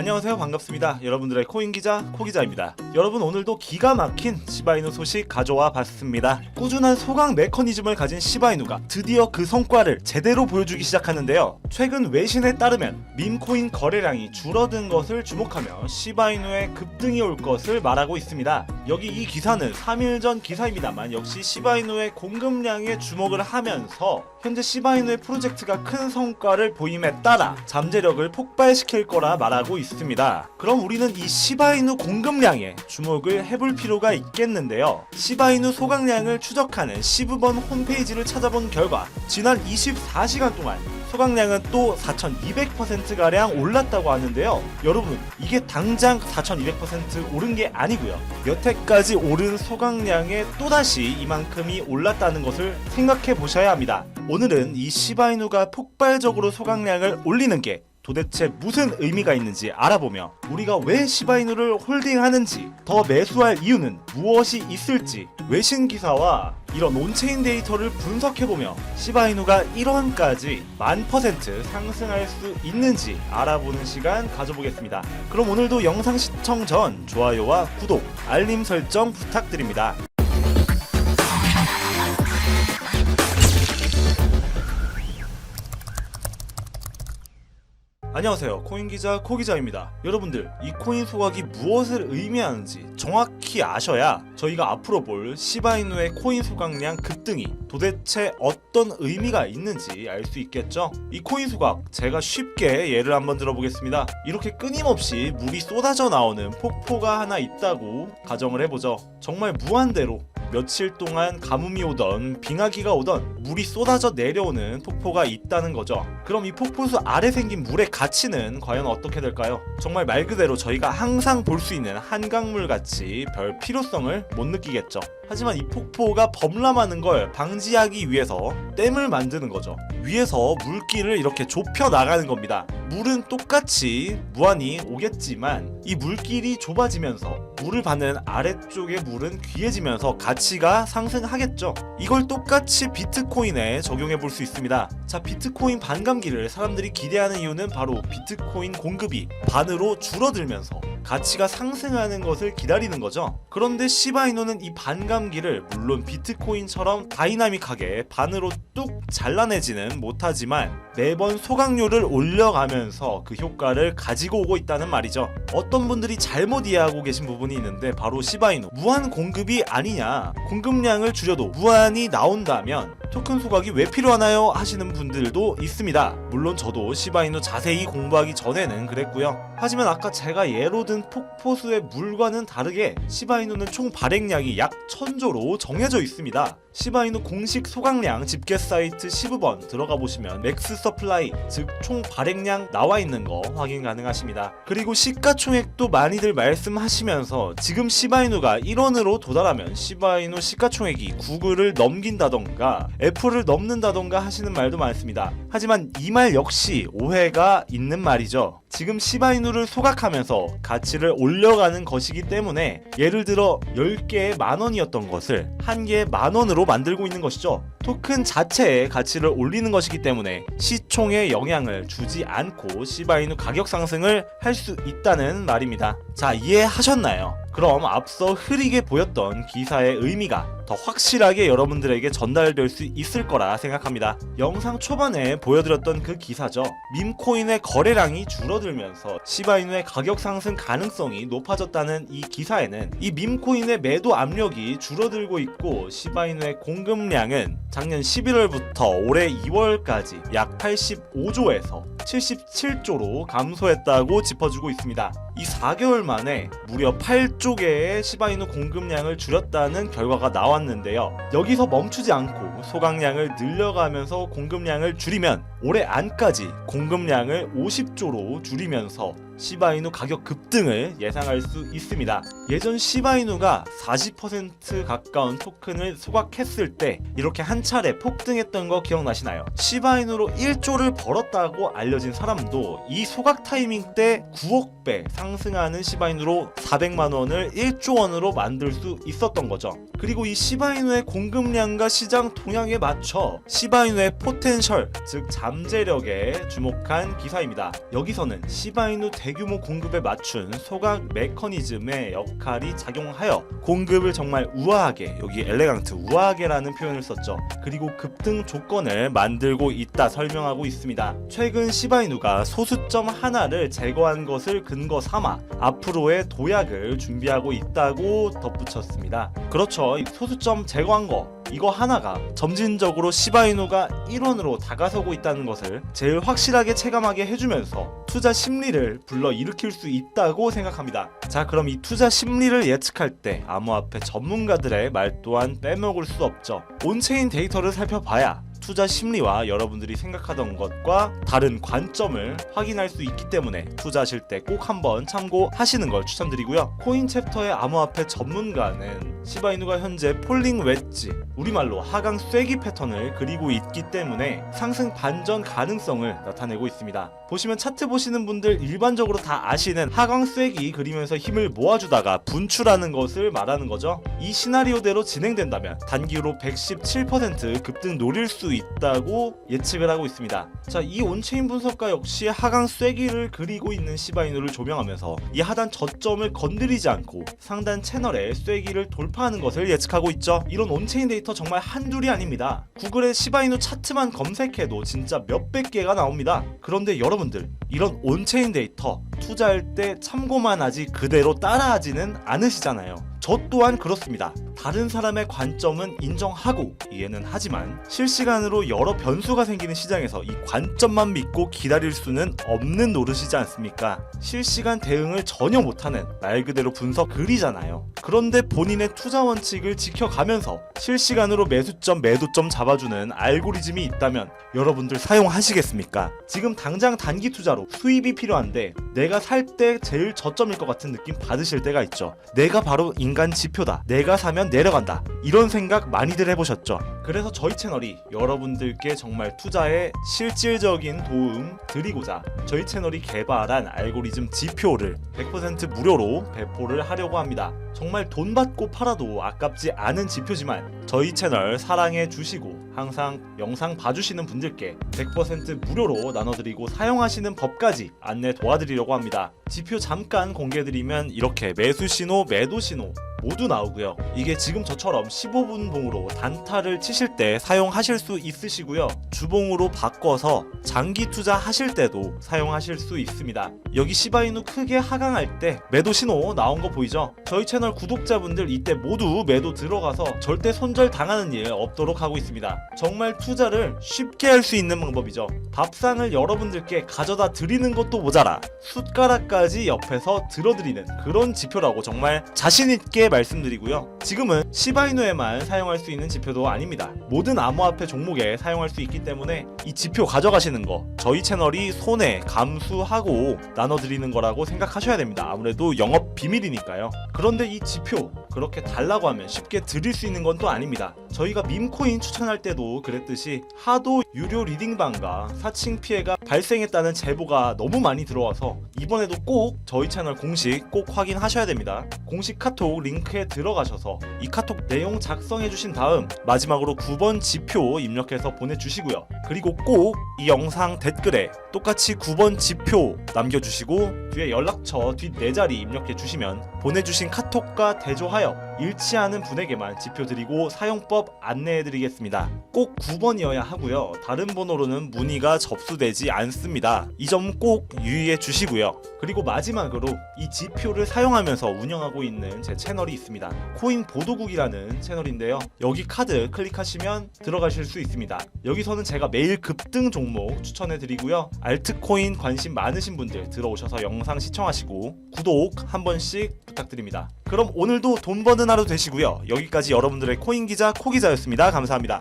안녕하세요. 반갑습니다. 여러분들의 코인 기자 코 기자입니다. 여러분 오늘도 기가 막힌 시바이누 소식 가져와 봤습니다. 꾸준한 소강 메커니즘을 가진 시바이누가 드디어 그 성과를 제대로 보여주기 시작하는데요. 최근 외신에 따르면 밈코인 거래량이 줄어든 것을 주목하며 시바이누의 급등이 올 것을 말하고 있습니다 여기 이 기사는 3일 전 기사입니다만 역시 시바이누의 공급량에 주목을 하면서 현재 시바이누의 프로젝트가 큰 성과를 보임에 따라 잠재력을 폭발시킬 거라 말하고 있습니다. 그럼 우리는 이 시바이누 공급량에 주목을 해볼 필요가 있겠는데요. 시바이누 소각량을 추적하는 시브번 홈페이지를 찾아본 결과 지난 24시간 동안 소각량은 또 4,200%가량 올랐다고 하는데요. 여러분, 이게 당장 4,200% 오른 게 아니고요. 여태까지 오른 소각량에 또다시 이만큼이 올랐다는 것을 생각해 보셔야 합니다. 오늘은 이 시바이누가 폭발적으로 소각량을 올리는 게 도대체 무슨 의미가 있는지 알아보며 우리가 왜 시바이누를 홀딩하는지 더 매수할 이유는 무엇이 있을지 외신 기사와 이런 온체인 데이터를 분석해보며 시바이누가 1원까지 만 퍼센트 상승할 수 있는지 알아보는 시간 가져보겠습니다. 그럼 오늘도 영상 시청 전 좋아요와 구독, 알림 설정 부탁드립니다. 안녕하세요. 코인 기자 코 기자입니다. 여러분들, 이 코인 소각이 무엇을 의미하는지 정확히 아셔야 저희가 앞으로 볼 시바이누의 코인 소각량 급등이 도대체 어떤 의미가 있는지 알 수 있겠죠? 이 코인 소각 제가 쉽게 예를 한번 들어보겠습니다. 이렇게 끊임없이 물이 쏟아져 나오는 폭포가 하나 있다고 가정을 해보죠. 정말 무한대로 며칠 동안 가뭄이 오던 빙하기가 오던 물이 쏟아져 내려오는 폭포가 있다는 거죠. 그럼 이 폭포수 아래 생긴 물의 가치는 과연 어떻게 될까요? 정말 말 그대로 저희가 항상 볼 수 있는 한강물 같이 별 필요성을 못 느끼겠죠. 하지만 이 폭포가 범람하는 걸 방지하기 위해서 댐을 만드는 거죠. 위에서 물길을 이렇게 좁혀 나가는 겁니다. 물은 똑같이 무한히 오겠지만 이 물길이 좁아지면서 물을 받는 아래쪽의 물은 귀해지면서 가치가 상승하겠죠. 이걸 똑같이 비트코인에 적용해 볼 수 있습니다. 자, 비트코인 반감기를 사람들이 기대하는 이유는 바로 비트코인 공급이 반으로 줄어들면서 가치가 상승하는 것을 기다리는 거죠. 그런데 시바이노는 이 반감기를 물론 비트코인처럼 다이나믹하게 반으로 뚝 잘라내지는 못하지만 매번 소각률을 올려가면서 그 효과를 가지고 오고 있다는 말이죠. 어떤 분들이 잘못 이해하고 계신 부분이 있는데 바로 시바이노 무한 공급이 아니냐 공급량을 줄여도 무한이 나온다면 토큰 소각이 왜 필요하나요 하시는 분들도 있습니다. 물론 저도 시바이노 자세히 공부하기 전에는 그랬고요. 하지만 아까 제가 예로 든 폭포수의 물과는 다르게 시바이노는 총 발행량이 약 1000조로 정해져 있습니다. 시바이노 공식 소각량 집계 사이트 시브번 들어가 보시면 맥스 서플라이 즉 총 발행량 나와 있는 거 확인 가능하십니다. 그리고 시가총액도 많이들 말씀하시면서 지금 시바이노가 1원으로 도달하면 시바이노 시가총액이 구글을 넘긴다던가 애플을 넘는다던가 하시는 말도 많습니다. 하지만 이 말 역시 오해가 있는 말이죠. 지금 시바이누를 소각하면서 가치를 올려가는 것이기 때문에 예를 들어 10개에 만원이었던 것을 한 개에 만원으 로 만들고 있는 것이죠. 토큰 자체의 가치를 올리는 것이기 때문에 시총에 영향을 주지 않고 시바이누 가격 상승을 할 수 있다는 말입니다. 자, 이해하셨나요? 그럼 앞서 흐리게 보였던 기사의 의미가 더 확실하게 여러분들에게 전달될 수 있을 거라 생각합니다. 영상 초반에 보여드렸던 그 기사죠. 밈코인의 거래량이 줄어들면서 시바이누의 가격 상승 가능성이 높아졌다는 이 기사에는 이 밈코인의 매도 압력이 줄어들고 있고 시바이누의 공급량은 작년 11월부터 올해 2월까지 약 85조에서 77조로 감소했다고 짚어주고 있습니다. 이 4개월 만에 무려 8조 개의 시바이누 공급량을 줄였다는 결과가 나왔는데요. 여기서 멈추지 않고 소각량을 늘려가면서 공급량을 줄이면 올해 안까지 공급량을 50조로 줄이면서 시바이누 가격 급등을 예상할 수 있습니다. 예전 시바이누가 40% 가까운 토큰을 소각했을 때 이렇게 한 차례 폭등했던 거 기억나시나요? 시바이누로 1조를 벌었다고 알려진 사람도 이 소각 타이밍 때 9억 배 상승하는 시바이누로 400만 원을 1조 원으로 만들 수 있었던 거죠. 그리고 이 시바이누의 공급량과 시장 동향에 맞춰 시바이누의 포텐셜, 즉 잠재력에 주목한 기사입니다. 여기서는 시바이누 대 규모 공급에 맞춘 소각 메커니즘의 역할이 작용하여 공급을 정말 우아하게 여기 엘레강트 우아하게라는 표현을 썼죠. 그리고 급등 조건을 만들고 있다 설명하고 있습니다. 최근 시바이누가 소수점 하나를 제거한 것을 근거 삼아 앞으로의 도약을 준비하고 있다고 덧붙였습니다. 그렇죠. 이 소수점 제거한 거 이거 하나가 점진적으로 시바이누가 1원으로 다가서고 있다는 것을 제일 확실하게 체감하게 해주면서 투자 심리를 불러 일으킬 수 있다고 생각합니다. 자, 그럼 이 투자 심리를 예측할 때 암호화폐 전문가들의 말 또한 빼먹을 수 없죠. 온체인 데이터를 살펴봐야 투자 심리와 여러분들이 생각하던 것과 다른 관점을 확인할 수 있기 때문에 투자하실 때 꼭 한번 참고하시는 걸 추천드리고요. 코인 챕터의 암호화폐 전문가는 시바이누가 현재 폴링 웨지, 우리말로 하강 쐐기 패턴을 그리고 있기 때문에 상승 반전 가능성을 나타내고 있습니다. 보시면 차트 보시는 분들 일반적으로 다 아시는 하강 쐐기 그리면서 힘을 모아주다가 분출하는 것을 말하는 거죠. 이 시나리오대로 진행된다면 단기로 117% 급등 노릴 수 있 다고 예측을 하고 있습니다. 자, 이 온체인 분석가 역시 하강 쐐기를 그리고 있는 시바이누를 조명하면서 이 하단 저점을 건드리지 않고 상단 채널의 쐐기를 돌파하는 것을 예측하고 있죠. 이런 온체인 데이터 정말 한둘이 아닙니다. 구글에 시바이누 차트만 검색해도 진짜 몇백 개가 나옵니다. 그런데 여러분들 이런 온체인 데이터 투자할 때 참고만 하지 그대로 따라하지는 않으시잖아요. 저 또한 그렇습니다. 다른 사람의 관점은 인정하고 이해는 하지만 실시간으로 여러 변수가 생기는 시장에서 이 관점만 믿고 기다릴 수는 없는 노릇이지 않습니까? 실시간 대응을 전혀 못하는 말 그대로 분석 글이잖아요. 그런데 본인의 투자 원칙을 지켜가면서 실시간으로 매수점, 매도점 잡아주는 알고리즘이 있다면 여러분들 사용하시겠습니까? 지금 당장 단기 투자로 수입이 필요한데 내가 살 때 제일 저점일 것 같은 느낌 받으실 때가 있죠. 내가 바로 인간 지표다. 내가 사면 내려간다. 이런 생각 많이들 해보셨죠? 그래서 저희 채널이 여러분들께 정말 투자에 실질적인 도움 드리고자 저희 채널이 개발한 알고리즘 지표를 100% 무료로 배포를 하려고 합니다. 정말 돈 받고 팔아도 아깝지 않은 지표지만 저희 채널 사랑해 주시고 항상 영상 봐주시는 분들께 100% 무료로 나눠드리고 사용하시는 법까지 안내 도와드리려고 합니다. 지표 잠깐 공개드리면 이렇게 매수 신호, 매도 신호 모두 나오고요. 이게 지금 저처럼 15분 봉으로 단타를 치실 때 사용하실 수 있으시고요. 주봉으로 바꿔서 장기 투자 하실 때도 사용하실 수 있습니다. 여기 시바이누 크게 하강할 때 매도 신호 나온 거 보이죠? 저희 채널 구독자분들 이때 모두 매도 들어가서 절대 손절 당하는 일 없도록 하고 있습니다. 정말 투자를 쉽게 할 수 있는 방법이죠. 밥상을 여러분들께 가져다 드리는 것도 모자라 숟가락까지 옆에서 들어드리는 그런 지표라고 정말 자신 있게 말씀드리고요. 지금은 시바이누에만 사용할 수 있는 지표도 아닙니다. 모든 암호화폐 종목에 사용할 수 있기 때문에 이 지표 가져가시는 거 저희 채널이 손해 감수하고 나눠드리는 거라고 생각하셔야 됩니다. 아무래도 영업 비밀이니까요. 그런데 이 지표 그렇게 달라고 하면 쉽게 드릴 수 있는 건 또 아닙니다. 저희가 밈코인 추천할 때도 그랬듯이 하도 유료 리딩방과 사칭 피해가 발생했다는 제보가 너무 많이 들어와서 이번에도 꼭 저희 채널 공식 꼭 확인하셔야 됩니다. 공식 카톡 링크에 들어가셔서 이 카톡 내용 작성해 주신 다음 마지막으로 9번 지표 입력해서 보내주시고요. 그리고 꼭 이 영상 댓글에 똑같이 9번 지표 남겨주시고 뒤에 연락처 뒷 네 자리 입력해 주시면 보내주신 카톡과 대조하여 일치하는 분에게만 지표 드리고 사용법 안내해 드리겠습니다. 꼭 9번이어야 하고요. 다른 번호로는 문의가 접수되지 않습니다. 이 점 꼭 유의해 주시고요. 그리고 마지막으로 이 지표를 사용하면서 운영하고 있는 제 채널이 있습니다. 코인 보도국이라는 채널인데요. 여기 카드 클릭하시면 들어가실 수 있습니다. 여기서는 제가 매일 급등 종목 추천해 드리고요. 알트코인 관심 많으신 분들 들어오셔서 영상 시청하시고 구독 한 번씩 부탁드립니다. 그럼 오늘도 돈 버는 하루 되시고요. 여기까지 여러분들의 코인 기자 코 기자였습니다. 감사합니다.